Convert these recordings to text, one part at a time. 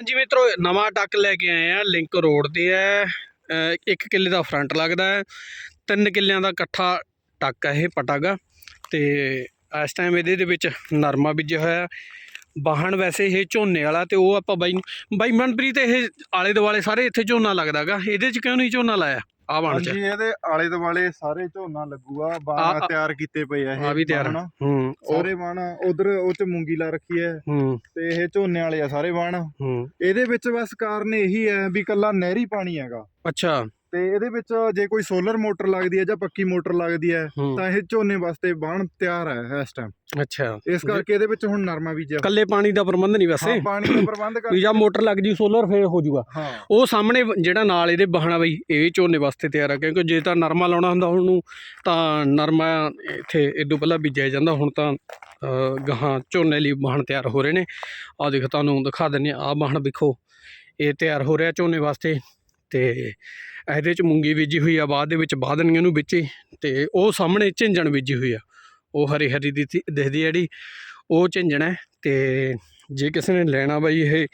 ਜੀ ਮਿੱਤਰੋ ਨਵਾਂ ਟੱਕ ਲੈ ਕੇ ਆਏ ਆ ਲਿੰਕ ਰੋਡ ਤੇ ਹੈ ਇੱਕ ਕਿੱਲੇ ਦਾ ਫਰੰਟ ਲੱਗਦਾ ਹੈ, ਤਿੰਨ ਕਿੱਲਿਆਂ ਦਾ ਇਕੱਠਾ ਟੱਕ ਹੈ ਇਹ ਪਟਾਗਾ, ਤੇ ਇਸ ਟਾਈਮ ਇਹਦੇ ਦੇ ਵਿੱਚ ਨਰਮਾ ਬੀਜਿਆ ਹੋਇਆ ਹੈ। ਵੈਸੇ ਇਹ ਝੋਨੇ ਵਾਲਾ ਤੇ ਉਹ ਆਪਾਂ ਬਾਈ ਬਾਈ ਮਨਪ੍ਰੀਤ, ਇਹ ਆਲੇ ਦੁਆਲੇ ਸਾਰੇ ਇੱਥੇ ਝੋਨਾ ਲੱਗਦਾਗਾ ਇਹਦੇ 'ਚ ਕਿਉਂ ਨਹੀਂ ਝੋਨਾ ਲਾਇਆ ਆ ਬਣ ਚ ਹਾਂਜੀ ਇਹਦੇ ਆਲੇ ਦੁਆਲੇ ਸਾਰੇ ਝੋਨਾ ਲੱਗੂਗਾ ਆ- ਬਾਣਾ ਤਿਆਰ ਕੀਤੇ ਪਏ ਆ ਇਹ ਆ ਵੀ ਤਿਆਰ ਬਾਣ। ਹੂੰ ਸਾਰੇ ਬਾਣ ਉਧਰ ਉਹ ਚ ਮੂੰਗੀ ਲਾ ਰੱਖੀ ਹੈ ਹੂੰ। ਤੇ ਇਹ ਝੋਨੇ ਵਾਲੇ ਆ ਸਾਰੇ ਬਾਣ। ਹੂੰ। ਇਹਦੇ ਵਿੱਚ ਬਸ ਕਾਰਨ ਇਹੀ ਹੈ ਵੀ ਕੱਲਾ ਨਹਿਰੀ ਪਾਣੀ ਹੈਗਾ। ਅੱਛਾ। ਤੇ ਇਹਦੇ ਵਿੱਚ ਜੇ ਕੋਈ ਸੋਲਰ ਮੋਟਰ ਲੱਗਦੀ ਹੈ ਜਾਂ ਪੱਕੀ ਮੋਟਰ ਲੱਗਦੀ ਹੈ ਹੂੰ। ਤਾਂ ਇਹ ਝੋਨੇ ਵਾਸਤੇ ਬਾਣ ਤਿਆਰ ਹੈ ਇਸ ਟਾਈਮ ਅੱਛਾ। ਇਸ ਕਰਕੇ ਇਹਦੇ ਵਿੱਚ ਹੁਣ ਨਰਮਾ ਬੀਜਿਆ। ਕੱਲੇ ਪਾਣੀ ਦਾ ਪ੍ਰਬੰਧ ਨਹੀਂ ਵੈਸੇ। ਹਾਂ ਪਾਣੀ ਦਾ ਪ੍ਰਬੰਧ ਕਰ ਜਾਂ ਮੋਟਰ ਲੱਗ ਜੀ ਸੋਲਰ ਫੇਰ ਹੋ ਜਾਊਗਾ ਹਾਂ। ਉਹ ਸਾਹਮਣੇ ਜਿਹੜਾ ਨਾਲ ਇਹਦੇ ਬਹਾਨਾ ਬਈ ਇਹ ਝੋਨੇ ਵਾਸਤੇ ਤਿਆਰ ਆ ਕਿਉਂਕਿ ਜੇ ਤਾਂ ਨਰਮਾ ਲਾਉਣਾ ਹੁੰਦਾ ਉਹਨੂੰ ਤਾਂ ਨਰਮਾ ਇੱਥੇ ਇਦੋਂ ਪਹਿਲਾਂ ਬੀਜਿਆ ਜਾਂਦਾ ਹੁਣ ਤਾਂ ਗਾਹਾਂ ਝੋਨੇ ਲਈ ਬਾਹਣ ਤਿਆਰ ਹੋ ਰਹੇ ਨੇ। ਆ ਦੇਖ ਤੁਹਾਨੂੰ ਦਿਖਾ ਦਿੰਨੇ ਆ ਬਾਹਣ ਵੇਖੋ ਇਹ ਤਿਆਰ ਹੋ ਰਿਹਾ ਝੋਨੇ ਵਾਸਤੇ। ਤੇ ਇਹਦੇ ਚ ਮੂੰਗੀ ਬੀਜੀ ਹੋਈ ਆ, ਬਾਅਦ ਦੇ ਵਿੱਚ ਬਾਦਨੀਆਂ ਨੂੰ ਵਿੱਚ ਹੀ ਤੇ ਉਹ ਸਾਹਮਣੇ ਝਿੰਜਣ ਬੀਜੀ ਹੋਈ ਆ। ਉਹ ਹਰੀ ਹਰੀ ਦੀ ਦਿਖਦੀ ਆ ਜਿਹੜੀ, ਉਹ ਝਿੰਜਣ ਹੈ ਤੇ ਜੇ ਕਿਸੇ ਨੇ ਲੈਣਾ ਬਈ ਇਹ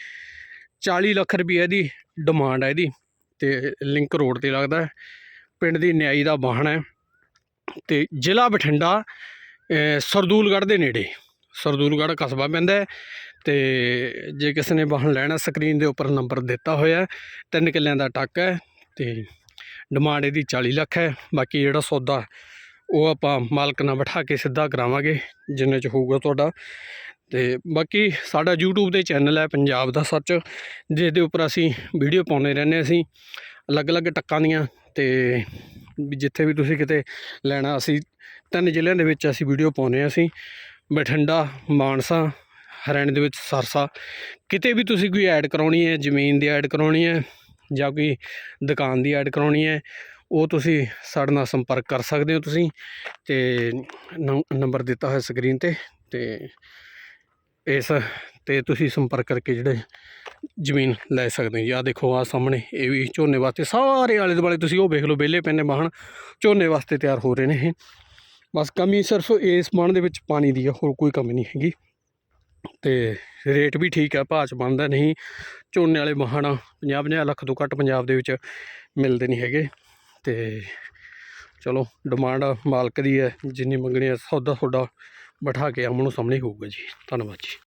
40 ਲੱਖ ਰੁਪਏ ਦੀ ਡਿਮਾਂਡ ਹੈ ਇਹਦੀ ਤੇ ਲਿੰਕ ਰੋਡ ਤੇ ਲੱਗਦਾ ਪਿੰਡ ਦੀ ਨਿਆਈ ਦਾ ਵਾਹਣ ਹੈ ਤੇ ਜ਼ਿਲ੍ਹਾ ਬਠਿੰਡਾ ਸਰਦੂਲਗੜ੍ਹ ਦੇ ਨੇੜੇ। ਸਰਦੂਲਗੜ੍ਹ ਕਸਬਾ ਪੈਂਦਾ ਹੈ ਤੇ ਜੇ ਕਿਸੇ ਨੇ ਵਾਹਣ ਲੈਣਾ, ਸਕਰੀਨ ਦੇ ਉੱਪਰ ਨੰਬਰ ਦਿੱਤਾ ਹੋਇਆ ਤਿੰਨ ਕਿੱਲਿਆਂ ਦਾ ਟੱਕ ਹੈ ਤੇ ਡਿਮਾਂਡ ਇਹਦੀ 40 ਲੱਖ ਹੈ, ਬਾਕੀ ਜਿਹੜਾ ਸੌਦਾ ਉਹ ਆਪਾਂ ਮਾਲਕ ਨਾਲ ਬਿਠਾ ਕੇ ਸਿੱਧਾ ਕਰਾਵਾਂਗੇ, ਜਿੰਨੇ ਚ ਹੋਊਗਾ ਤੁਹਾਡਾ। ਤੇ ਬਾਕੀ ਸਾਡਾ YouTube ਤੇ ਚੈਨਲ ਹੈ ਪੰਜਾਬ ਦਾ ਸੱਚ ਜਿਸ ਦੇ ਉੱਪਰ ਅਸੀਂ ਵੀਡੀਓ ਪਾਉਂਦੇ ਰਹਿੰਦੇ ਅਸੀਂ, ਅਲੱਗ-ਅਲੱਗ ਟੱਕਾਂ ਦੀਆਂ ਤੇ ਜਿੱਥੇ ਵੀ ਤੁਸੀਂ ਕਿਤੇ ਲੈਣਾ, ਅਸੀਂ ਤਿੰਨ ਜ਼ਿਲ੍ਹਿਆਂ ਦੇ ਵਿੱਚ ਅਸੀਂ ਵੀਡੀਓ ਪਾਉਂਦੇ ਹਾਂ ਅਸੀਂ। ਬਠਿੰਡਾ, ਮਾਨਸਾ, ਹਰਿਆਣੇ ਦੇ ਵਿੱਚ ਸਰਸਾ। ਕਿਤੇ ਵੀ ਤੁਸੀਂ ਕੋਈ ਐਡ ਕਰਾਉਣੀ ਹੈ, ਜ਼ਮੀਨ ਦੀ ਐਡ ਕਰਾਉਣੀ ਹੈ ਜਾਂ ਕੋਈ ਦੁਕਾਨ ਦੀ ਐਡ ਕਰਾਉਣੀ ਹੈ, ਉਹ ਤੁਸੀਂ ਸਾਡੇ ਨਾਲ ਸੰਪਰਕ ਕਰ ਸਕਦੇ ਹੋ ਤੁਸੀਂ ਤੇ ਨੰਬਰ ਦਿੱਤਾ ਹੋਇਆ ਸਕਰੀਨ ਤੇ ਤੇ ਇਸ ਤੇ ਤੁਸੀਂ ਸੰਪਰਕ ਕਰਕੇ ਜਿਹੜੇ ਜ਼ਮੀਨ ਲੈ ਸਕਦੇ ਹੋ। ਜੀ ਆਹ ਦੇਖੋ ਆ ਸਾਹਮਣੇ, ਇਹ ਵੀ ਝੋਨੇ ਵਾਸਤੇ ਸਾਰੇ ਆਲੇ ਦੁਆਲੇ ਤੁਸੀਂ ਉਹ ਵੇਖ ਲਓ, ਵਿਹਲੇ ਪੈਨੇ ਬਾਹਣ, ਝੋਨੇ ਵਾਸਤੇ ਤਿਆਰ ਹੋ ਰਹੇ ਨੇ ਇਹ। ਬਸ ਕਮੀ ਸਿਰਫ ਇਸ ਮਣ ਦੇ ਵਿੱਚ ਪਾਣੀ ਦੀ ਆ, ਹੋਰ ਕੋਈ ਕਮੀ ਨਹੀਂ ਹੈਗੀ। ਤੇ ਰੇਟ ਵੀ ਠੀਕ ਆ, ਭਾਅ 'ਚ ਬਣਦਾ ਨਹੀਂ, ਝੋਨੇ ਵਾਲੇ ਬਾਹਣ 50 50 ਲੱਖ ਤੋਂ ਘੱਟ ਪੰਜਾਬ ਦੇ ਵਿੱਚ ਮਿਲਦੇ ਨਹੀਂ ਹੈਗੇ। ਤੇ ਚਲੋ ਡਿਮਾਂਡ ਮਾਲਕ ਦੀ ਹੈ, ਜਿੰਨੀ ਮੰਗਣੀ ਹੈ, ਸੌਦਾ ਤੁਹਾਡਾ ਬਿਠਾ ਕੇ ਆਮਣੋ ਸਾਹਮਣੇ ਹੋਊਗਾ ਜੀ। ਧੰਨਵਾਦ ਜੀ।